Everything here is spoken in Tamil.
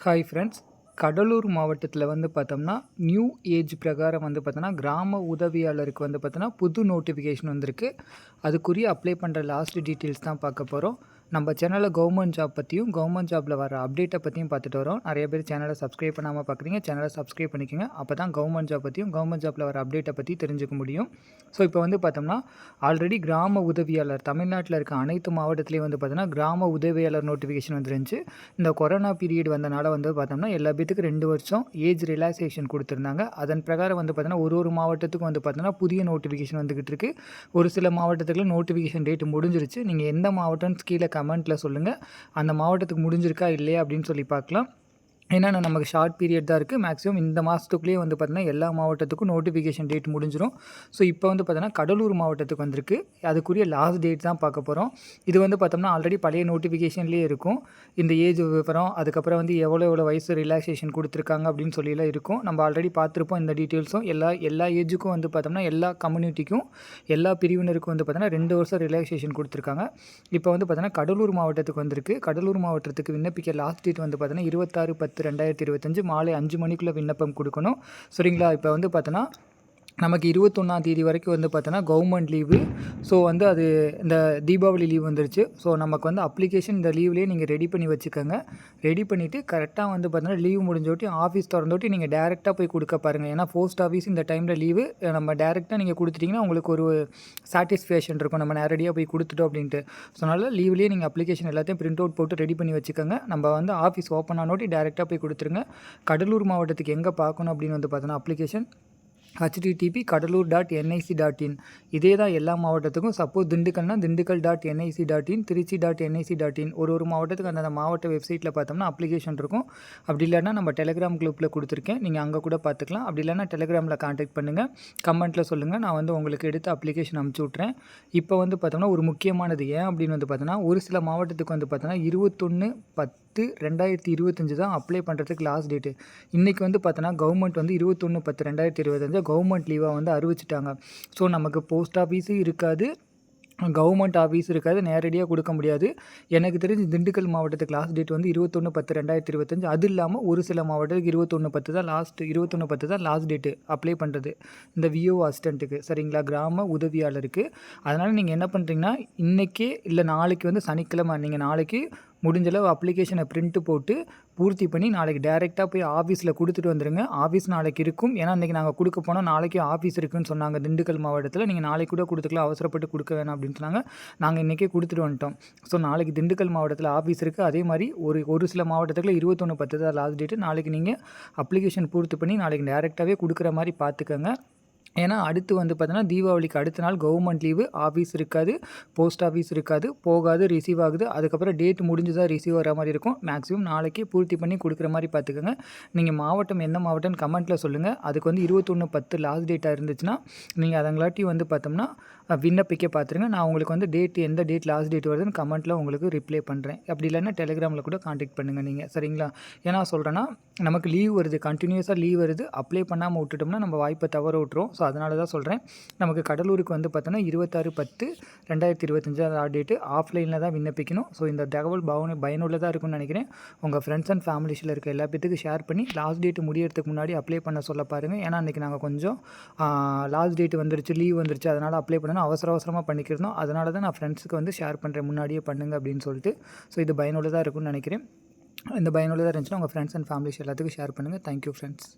ஹாய் ஃப்ரெண்ட்ஸ் கடலூர் மாவட்டத்தில் வந்து பார்த்தோம்னா நியூ ஏஜ் பிரகாரம் வந்து பார்த்தோன்னா கிராம உதவியாளருக்கு வந்து பார்த்தோன்னா புது நோட்டிஃபிகேஷன் வந்திருக்கு. அதுக்குரிய அப்ளை பண்ணுற லாஸ்ட் டீட்டெயில்ஸ் தான் பார்க்க போகிறோம் நம்ம சேனலில் கவர்மெண்ட் ஜாப் பற்றியும் கவர்மெண்ட் ஜாப்பில் வர அப்டேட்டை பற்றியும் பார்த்துட்டு வரோம். நிறைய பேர் சேனலை சப்ஸ்கிரைப் பண்ணாமல் பார்க்குறீங்க சேனலை சப்ஸ்கிரைப் பண்ணிக்கோங்க. அப்போ தான் கவர்மெண்ட் ஜாப் பற்றியும் கவர்மெண்ட் ஜாப்பில் வர அப்டேட்டை பற்றி தெரிஞ்சுக்க முடியும். ஸோ இப்போ வந்து பார்த்தோம்னா ஆல்ரெடி கிராம உதவியாளர் தமிழ்நாட்டில் இருக்க அனைத்து மாவட்டத்துலேயும் வந்து பார்த்தோன்னா கிராம உதவியாளர் நோட்டிஃபிகேஷன் வந்துருந்துச்சு. இந்த கொரோனா பீரியட் வந்தனால வந்து பார்த்தோம்னா எல்லா பேத்துக்கும் ரெண்டு வருஷம் ஏஜ் ரிலாக்ஸேஷன் கொடுத்துருந்தாங்க. அதன் பிரகாரம் வந்து பார்த்தோன்னா ஒரு ஒரு மாவட்டத்துக்கும் வந்து பார்த்தோன்னா புதிய நோட்டிஃபிகேஷன் வந்துக்கிட்டு இருக்குது ஒரு சில மாவட்டத்துக்கு நோட்டிஃபிகேஷன் டேட் முடிஞ்சிருச்சு. நீங்கள் எந்த மாவட்டம்னு கீழே கமெண்ட்டில் சொல்லுங்கள். அந்த மாவட்டத்துக்கு முடிஞ்சிருக்கா இல்லையா அப்படின்னு சொல்லி பார்க்கலாம். ஏன்னா நமக்கு ஷார்ட் பீரியட் தான் இருக்குது மேக்ஸிமம் இந்த மாதத்துக்குள்ளேயே வந்து பார்த்தீங்கன்னா எல்லா மாவட்டத்துக்கும் நோட்டிஃபிகேஷன் டேட் முடிஞ்சிடும் ஸோ இப்போ வந்து பார்த்தோன்னா கடலூர் மாவட்டத்துக்கு வந்திருக்கு. அதுக்குரிய லாஸ்ட் டேட் தான் பார்க்க போகிறோம் இது வந்து பார்த்தோம்னா ஆல்ரெடி பழைய நோட்டிஃபிகேஷன்லேயே இருக்கும். இந்த ஏஜ் விவரம் அதுக்கப்புறம் வந்து எவ்வளோ எவ்வளோ வயசு ரிலாக்ஸேஷன் கொடுத்துருக்காங்க அப்படின்னு சொல்லிலாம் இருக்கும். நம்ம ஆல்ரெடி பார்த்துருப்போம் இந்த டீட்டெயில்ஸும் எல்லா எல்லா ஏஜுக்கும் வந்து பார்த்தோம்னா எல்லா கம்யூனிட்டிக்கும் எல்லா பிரிவினருக்கும் வந்து பார்த்தோன்னா ரெண்டு வருஷம் ரிலாக்ஸேஷன் கொடுத்துருக்காங்க. இப்போ வந்து பார்த்தோன்னா கடலூர் மாவட்டத்துக்கு வந்திருக்கு. கடலூர் மாவட்டத்துக்கு விண்ணப்பிக்க லாஸ்ட் டேட் வந்து பார்த்தோன்னா இருபத்தாறு பத்து பத்து ரெண்டாயிரத்தி இருபத்தஞ்சு மாலை அஞ்சு மணிக்குள்ளே விண்ணப்பம் கொடுக்கணும். சரிங்களா? இப்போ வந்து பார்த்தோன்னா நமக்கு இருபத்தொன்னாம் தேதி வரைக்கும் வந்து பார்த்தோன்னா கவர்மெண்ட் லீவு ஸோ வந்து அது இந்த தீபாவளி லீவ் வந்துருச்சு. ஸோ நமக்கு வந்து அப்ளிகேஷன் இந்த லீவ்லேயே நீங்கள் ரெடி பண்ணி வச்சுக்கோங்க. ரெடி பண்ணிவிட்டு கரெக்டாக வந்து பார்த்தோன்னா லீவ் முடிஞ்சோட்டி ஆஃபீஸ் திறந்தோட்டி நீங்கள் டேரெக்டாக போய் கொடுக்க பாருங்கள் ஏன்னா போஸ்ட் ஆஃபீஸ் இந்த டைமில் லீவு நம்ம டேரெக்டாக நீங்கள் கொடுத்துட்டிங்கன்னா உங்களுக்கு ஒரு சாட்டிஸ்ஃபேக்ஷன் இருக்கும். நம்ம நேரடியாக போய் கொடுத்துட்டோம் அப்படின்ட்டு. ஸோ அதனால் லீவ்லேயே நீங்கள் அப்ளிகேஷன் எல்லாத்தையும் பிரிண்ட் அவுட் போட்டு ரெடி பண்ணி வச்சுக்கோங்க. நம்ம வந்து ஆஃபீஸ் ஓப்பன் ஆனோட்டி டேரெக்டாக போய் கொடுத்துருங்க. கடலூர் மாவட்டத்துக்கு எங்கே பார்க்கணும் அப்படின்னு வந்து பார்த்தோன்னா application HTTP Cuddalore dot NIC dot in இதே தான் எல்லா மாவட்டத்துக்கும். Suppose திண்டுக்கல்னா Dindigul dot NIC dot in Trichy dot NIC dot in ஒரு ஒரு மாவட்டத்துக்கு அந்தந்த மாவட்ட வெப்சைட்டில் பார்த்தோம்னா அப்ளிகேஷன் இருக்கும். அப்படி இல்லைன்னா நம்ம டெலிகிராம் குரூப்பில் கொடுத்துருக்கேன். நீங்கள் அங்கே கூட பார்த்துக்கலாம். அப்படி இல்லைனா டெலிகிராமில் காண்டாக்ட் பண்ணுங்கள் கமெண்ட்டில் சொல்லுங்கள் நான் வந்து உங்களுக்கு எடுத்து அப்ளிகேஷன் அனுப்பிச்சி விட்றேன் இப்போ வந்து பார்த்தோம்னா ஒரு முக்கியமானது ஏன் அப்படின்னு வந்து பார்த்தோன்னா ஒரு சில மாவட்டத்துக்கு வந்து பார்த்தோன்னா இருபத்தொன்று பத்து ரெண்டாயிரத்தி இருபத்தஞ்சு தான் அப்ளை பண்ணுறதுக்கு லாஸ்ட் டேட்டு இன்றைக்கி வந்து பார்த்தோன்னா கவர்மெண்ட் வந்து இருபத்தொன்று பத்து ரெண்டாயிரத்தி இருபத்தஞ்சு கவர்மெண்ட் லீவாக வந்து அறிவிச்சிட்டாங்க. ஸோ நமக்கு போஸ்ட் ஆஃபீஸும் இருக்காது. கவர்மெண்ட் ஆஃபீஸ் இருக்காது. நேரடியாக கொடுக்க முடியாது. எனக்கு தெரிஞ்சு திண்டுக்கல் மாவட்டத்துக்கு லாஸ்ட் டேட் வந்து இருபத்தொன்று பத்து ரெண்டாயிரத்தி இருபத்தஞ்சு. அது இல்லாமல் ஒரு சில மாவட்டத்துக்கு இருபத்தொன்று பத்து தான் லாஸ்ட் இருபத்தொன்று பத்து தான் லாஸ்ட் டேட்டு அப்ளை பண்ணுறது இந்த விஓ அசிஸ்டண்ட்டுக்கு சரிங்களா? கிராம உதவியாளருக்கு. அதனால் நீங்கள் என்ன பண்ணுறீங்கன்னா இன்றைக்கே இல்லை நாளைக்கு வந்து சனிக்கிழமை நீங்கள் நாளைக்கு முடிஞ்சளவு அப்ளிகேஷனை பிரிண்ட்டு போட்டு பூர்த்தி பண்ணி நாளைக்கு டேரெக்டாக போய் ஆஃபீஸில் கொடுத்துட்டு வந்துடுங்க ஆஃபீஸ் நாளைக்கு இருக்கும். ஏன்னா இன்றைக்கி நாங்கள் கொடுக்க போனால் நாளைக்கு ஆஃபீஸ் இருக்குன்னு சொன்னாங்க. திண்டுக்கல் மாவட்டத்தில். நீங்கள் நாளைக்கு கூட கொடுத்துக்கலாம். அவசரப்பட்டு கொடுக்க வேணாம் அப்படின்னு சொன்னாங்க. நாங்கள் இன்றைக்கே கொடுத்துட்டு வந்துட்டோம். ஸோ நாளைக்கு திண்டுக்கல் மாவட்டத்தில் ஆஃபீஸ் இருக்குது அதே மாதிரி ஒரு ஒரு சில மாவட்டத்தில் இருபத்தொன்று பத்து தான். லாஸ்ட் டேட்டு நாளைக்கு நீங்கள் அப்ளிகேஷன் பூர்த்தி பண்ணி நாளைக்கு டேரெக்டாகவே கொடுக்குற மாதிரி பார்த்துக்கோங்க. ஏன்னா அடுத்து வந்து பார்த்தோன்னா தீபாவளிக்கு அடுத்த நாள் கவர்மெண்ட் லீவு ஆஃபீஸ் இருக்காது போஸ்ட் ஆஃபீஸ் இருக்காது போகாது ரிசீவ் ஆகுது. அதுக்கப்புறம் டேட் முடிஞ்சு தான் ரிசீவ் வர மாதிரி இருக்கும். மேக்ஸிமம் நாளைக்கே பூர்த்தி பண்ணி கொடுக்குற மாதிரி பார்த்துக்கோங்க நீங்கள் மாவட்டம் எந்த மாவட்டம்னு கமெண்ட்டில் சொல்லுங்கள் அதுக்கு வந்து இருபத்தொன்று பத்து லாஸ்ட் டேட்டாக இருந்துச்சுன்னா நீங்கள் அதங்களாட்டி வந்து பார்த்தோம்னா விண்ணப்பிக்க பார்த்துருங்க நான் உங்களுக்கு வந்து டேட் எந்த டேட் லாஸ்ட் டேட் வருதுன்னு கமெண்ட்டில் உங்களுக்கு ரிப்ளை பண்ணுறேன் அப்படி இல்லைன்னா டெலிகிராமில் கூட காண்டாக்ட் பண்ணுங்கள் நீங்கள் சரிங்களா? ஏன்னா சொல்கிறேன்னா நமக்கு லீவ் வருது. கண்டினியூஸாக லீவ் வருது. அப்ளை பண்ணாமல் விட்டுட்டோம்னா நம்ம வாய்ப்பை தவற விட்டுரும். ஸோ அதனால தான் சொல்கிறேன் நமக்கு கடலூருக்கு வந்து பார்த்தோன்னா இருபத்தாறு பத்து ரெண்டாயிரத்தி இருபத்தஞ்சாவது டேட்டு ஆஃப்லைனில் தான் விண்ணப்பிக்கணும். ஸோ இந்த தகவல் பவன பயனுள்ளதாக இருக்கும்னு நினைக்கிறேன். உங்கள் ஃப்ரெண்ட்ஸ் அண்ட் ஃபேமிலிஸில் இருக்க எல்லா பேத்துக்கும் ஷேர் பண்ணி லாஸ்ட் டேட்டு முடியறதுக்கு முன்னாடி அப்ளை பண்ண சொல்ல பாருங்கள் ஏன்னா அன்றைக்கி நாங்கள் கொஞ்சம் லாஸ்ட் டேட் வந்துருச்சு லீவ் வந்துருச்சு. அதனால் அப்ளை பண்ணணும். அவசர அவசரமாக பண்ணிக்கிறோம் அதனால தான் நான் ஃப்ரெண்ட்ஸுக்கு வந்து ஷேர் பண்ணுறேன் முன்னாடியே பண்ணுங்க அப்படின்னு சொல்லிட்டு. ஸோ இது பயனுள்ளதாக இருக்கும்னு நினைக்கிறேன். இந்த பயனுள்ளதாக இருந்துச்சுன்னா உங்கள் ஃப்ரெண்ட்ஸ் அண்ட் ஃபேமிலிஸ் எல்லாத்துக்கும் ஷேர் பண்ணுங்கள் தேங்க்யூ ஃப்ரெண்ட்ஸ்